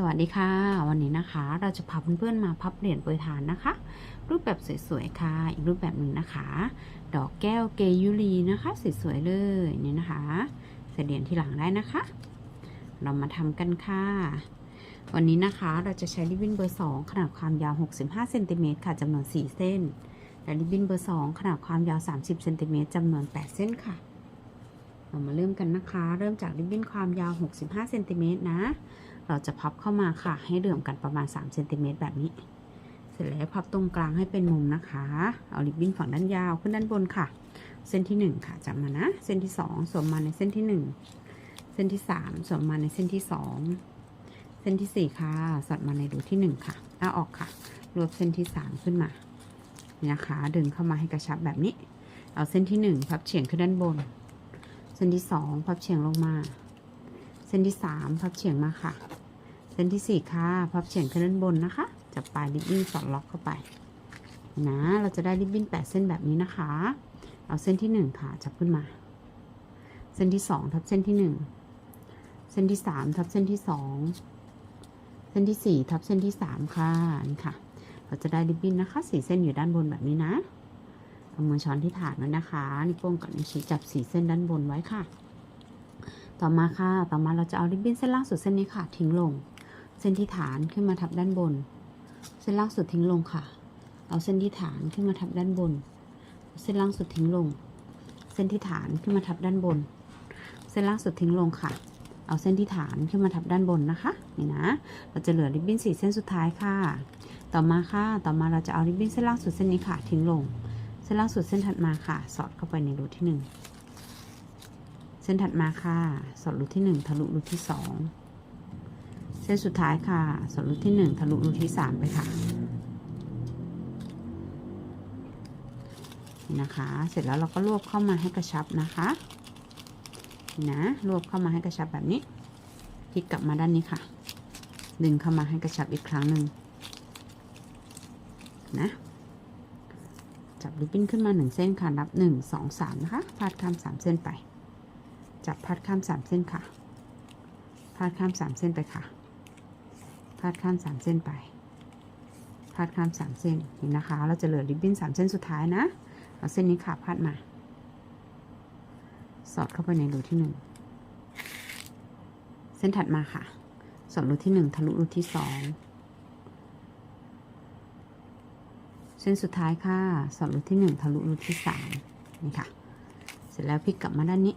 สวัสดีค่ะ วันนี้นะคะ เราจะพาเพื่อนๆมาพับเหรียญโปรยทานนะคะ รูปแบบสวยๆค่ะ อีกรูปแบบหนึ่งนะคะ ดอกแก้วเกยุรีนะคะสวยๆเลยนี่นะคะใส่เหรียญที่หลังได้นะคะ เรามาทำกันค่ะ วันนี้นะคะเราจะใช้ริบบิ้นเบอร์ 2 ขนาดความยาว 65เซนติเมตรค่ะจำนวน 4 เส้น และริบบิ้นเบอร์ 2 ขนาดความยาว 30เซนติเมตรจำนวน 8 เส้นค่ะเรามาเริ่มกันนะคะ เริ่มจากริบบิ้นความยาว 65เซนติเมตรนะ เราจะพับเข้ามาค่ะ ให้เหลื่อมกันประมาณ3เซนติเมตรแบบนี้ เสร็จแล้วพับตรงกลางให้เป็นมุมนะคะ เอาริบบิ้นฝั่งด้านยาวขึ้นด้านบนค่ะ เส้นที่ 1 ค่ะจับมานะ เส้นที่ 2 สวมมาในเส้นที่ 1 เส้นที่ 3 สวมมาในเส้นที่ 2 เส้นที่ 4 ค่ะ สอดมาในรูที่ 1 ค่ะเอาออกค่ะ รวบเส้นที่ 3 ขึ้นมานี่นะคะ ดึงเข้ามาให้กระชับแบบนี้ เอาเส้นที่ 1 พับเฉียงขึ้นด้านบน เส้นที่ 2 พับเฉียงลงมา เส้นที่ 3 พับเฉียงมาค่ะ ส้นที่ 4 ค่ะ พับเฉียงขึ้นด้านบนนะคะ จับปลายริบบิ้นสอดล็อกเข้าไป นะ เราจะได้ริบบิ้น 8 เส้นแบบนี้นะคะ เอาเส้นที่ 1 ค่ะ จับขึ้นมา เส้นที่ 2 ทับเส้นที่ 1 เส้นที่ 3 ทับเส้นที่ 2 เส้นที่ 4 ทับเส้นที่ 3 ค่ะ นี่ค่ะ เราจะได้ริบบิ้นนะคะ4เส้นอยู่ด้านบนแบบนี้นะ เอามือช้อนที่ฐานไว้นะคะ นิ้วโป้งกับนิ้วชี้จับ4เส้นด้านบนไว้ค่ะต่อมาค่ะ ต่อมาเราจะเอาริบบิ้นเส้นล่างสุดเส้นนี้ค่ะ ทิ้งลง เส้นที่ฐานขึ้นมาทับด้านบน เส้นล่างสุดทิ้งลงค่ะ เอาเส้นที่ฐานขึ้นมาทับด้านบน เส้นล่างสุดทิ้งลง เส้นที่ฐานขึ้นมาทับด้านบน เส้นล่างสุดทิ้งลงค่ะ เอาเส้นที่ฐานขึ้นมาทับด้านบนนะคะนี่นะ เราจะเหลือริบบิ้นสี่เส้นสุดท้ายค่ะ ต่อมาค่ะ ต่อมาเราจะเอาริบบิ้นเส้นล่างสุดเส้นนี้ค่ะ ทิ้งลง เส้นล่างสุดเส้นถัดมาค่ะ สอดเข้าไปในรูที่หนึ่งเส้นถัดมาค่ะ สอดรูที่หนึ่งทะลุรูที่สอง ส้นสุดท้ายค่ะสอดรูที่หนึ่งทะลุรูที่สามไปค่ะนะคะ เสร็จแล้วเราก็รวบเข้ามาให้กระชับนะคะนะรวบเข้ามาให้กระชับแบบนี้พลิกกลับมาด้านนี้ค่ะ ดึงเข้ามาให้กระชับอีกครั้งหนึ่งนะจับริบบิ้นขึ้นมาหนึ่งเส้นค่ะ นับหนึ่งสองสามนะคะ พาดข้ามสามเส้นไป จับพาดข้ามสามเส้นค่ะ พาดข้ามสามเส้นไปค่ะ พาดข้ามสามเส้นไปพาดข้ามสามเส้นนี่นะคะ เราจะเหลือริบบิ้นสามเส้นสุดท้ายนะเอาเส้นนี้ค่ะพาดมา สอดเข้าไปในรูที่หนึ่งเส้นถัดมาค่ะ สอดรูที่หนึ่งทะลุรูที่สองเส้นสุดท้ายค่ะ สอดรูที่หนึ่งทะลุรูที่สามนี่ค่ะ เสร็จแล้วพลิกกลับมาด้านนี้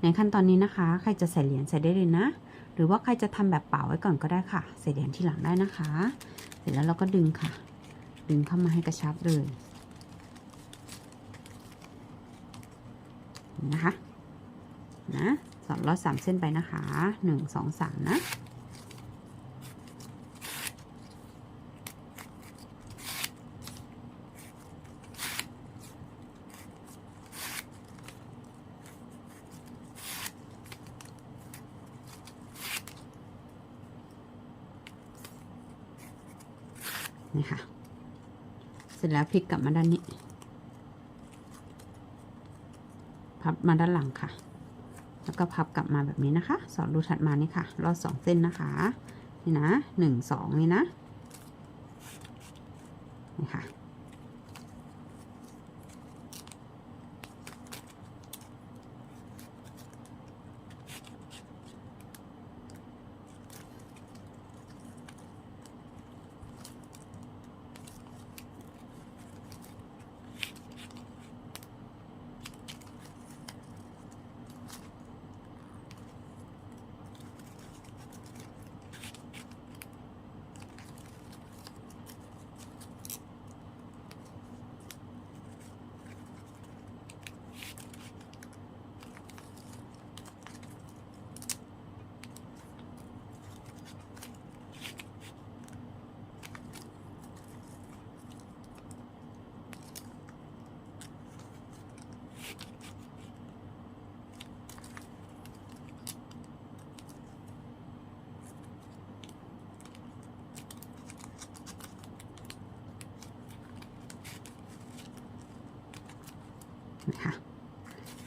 ในขั้นตอนนี้นะคะ ใครจะใส่เหรียญใส่ได้เลยนะ หรือว่าใครจะทำแบบเปล่าไว้ก่อนก็ได้ค่ะ เส่เหรียญที่หลังได้นะคะ เสร็จแล้วเราก็ดึงค่ะ ดึงเข้ามาให้กระชับเลยนะคะนะสอดลอดสามเส้นไปนะคะหนึ่งสองสามนะ นี่ค่ะ เสร็จแล้วพลิกกลับมาด้านนี้ พับมาด้านหลังค่ะ แล้วก็พับกลับมาแบบนี้นะคะ สอดรูถัดมานี่ค่ะ รอดสองเส้นนะคะ นี่นะหนึ่งสองนี่นะ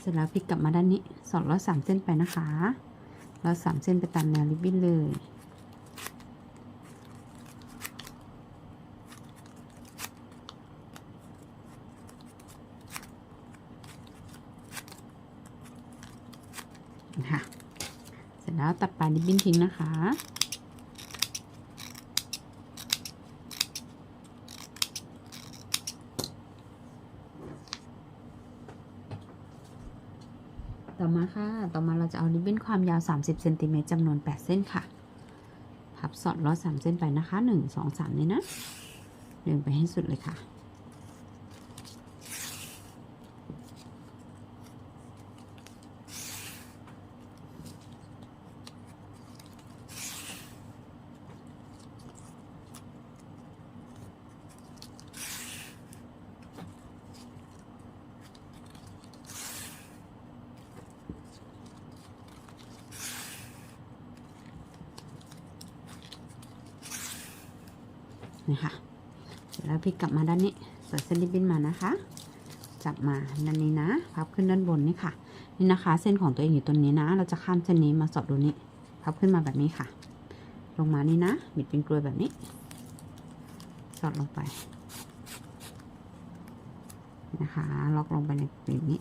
ร็จแล้วพลิกกลับมาด้านนี้สอดร้อสามเส้นไปนะคะร้อสามเส้นไปตามแนวริบบิ้นเลยคะเสร็จแล้วตัดปลายริบบิ้นทิ้งนะคะ อมาค่ะ ต่อมาเราจะเอาริบบิ้นความยาว 30เซนติเมตรจำนวน 8 เส้นค่ะ พับสอดลอด3เส้นไปนะคะ 1 2 3 นี่นะ ดึงไปให้สุดเลยค่ะ ค่ะเสร็จแล้วพลิกกลับมาด้านนี้เปิดเส้นริบบิ้นมานะคะ จับมาด้านนี้นะพับขึ้นด้านบนนี่ค่ะ นี่นะคะ เส้นของตัวเองอยู่ตรงนี้นะ เราจะข้ามเส้นนี้มาสอดดูนี้พับขึ้นมาแบบนี้ค่ะ ลงมานี่นะบิดเป็นกลวยแบบนี้ สอดลงไปนะคะ ล็อกลงไปในกลีบนี้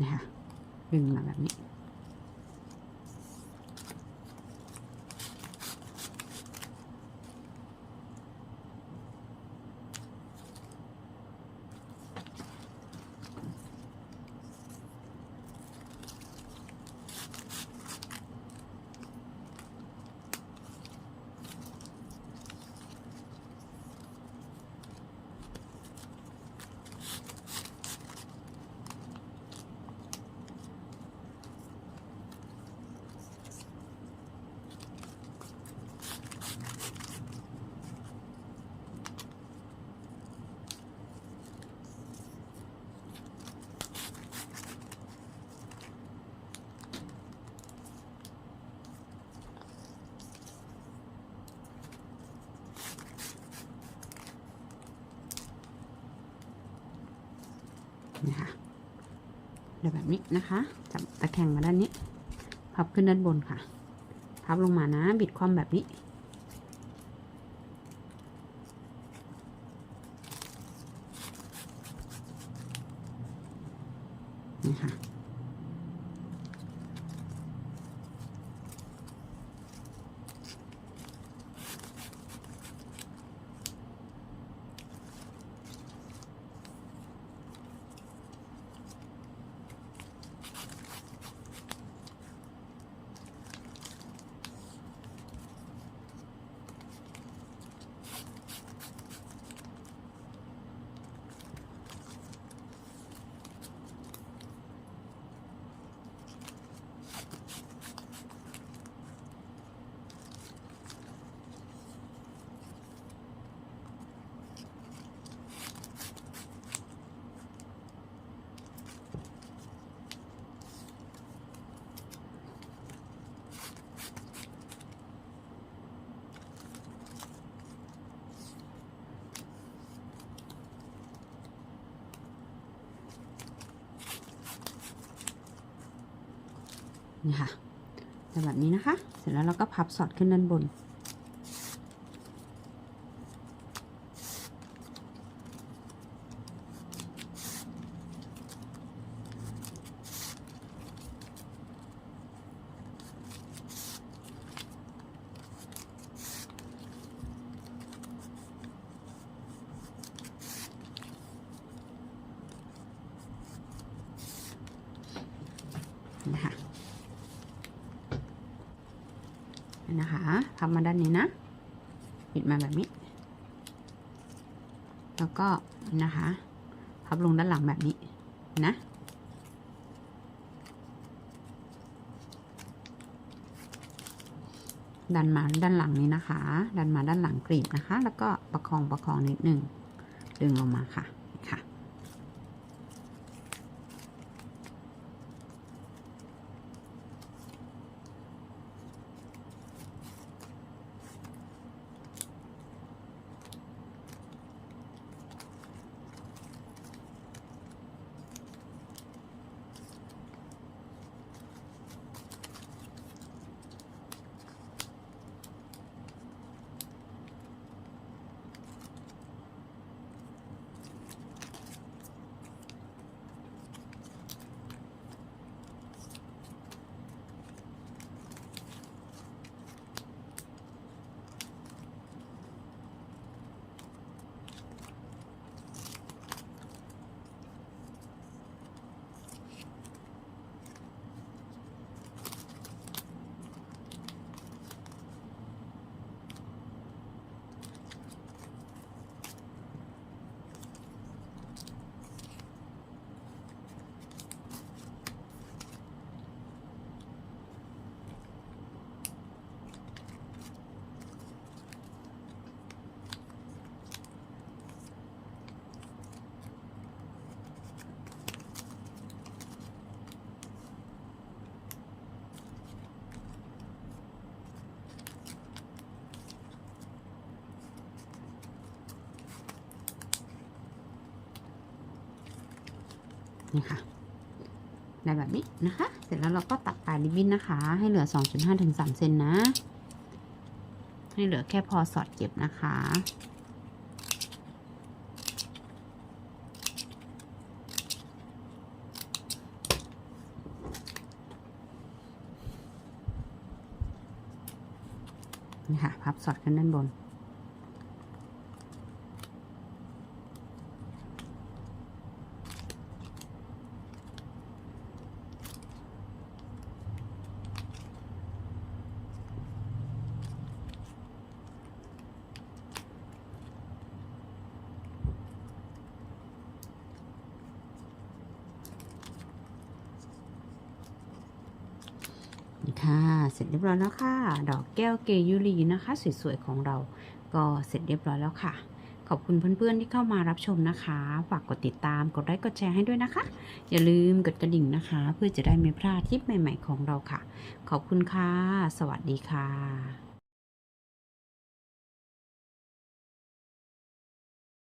นะคะ ดึง เดี๋ยแบบนี้นะคะจับตะแคงมาด้านนี้ พับขึ้นด้านบนค่ะ พับลงมานะ บิดคว่ำแบบนี้ นี่ค่ะ นี่ค่ะแบบนี้นะคะ เสร็จแล้วเราก็พับสอดขึ้นด้านบน นะคะพับมาด้านนี้นะปิดมาแบบนี้ แล้วก็นะคะพับลงด้านหลังแบบนี้นะดันมาด้านหลังนี้นะคะ ดันมาด้านหลังกรีบนะคะ แล้วก็ประคองประคองนิดหนึ่งดึงลงมาค่ะ ค่ะ น นี่ค่ะได้แบบนี้นะคะ เสร็จแล้วเราก็ตัดปลายริบบิ้นนะคะ ให้เหลือ 2.5ถึง3เซนนะ ให้เหลือแค่พอสอดเก็บนะคะ นี่ค่ะ พับสอดขึ้นด้านบน นี่ค่ะ เสร็จเรียบร้อยแล้วค่ะ ดอกแก้วเกยุรีนะคะ สวยๆของเรา ก็เสร็จเรียบร้อยแล้วค่ะ ขอบคุณเพื่อนๆที่เข้ามารับชมนะคะ ฝากกดติดตาม กดไลค์ กดแชร์ให้ด้วยนะคะ อย่าลืมกดกระดิ่งนะคะ เพื่อจะได้ไม่พลาดคลิปใหม่ ๆ ของเราค่ะ ขอบคุณค่ะ สวัสดีค่ะ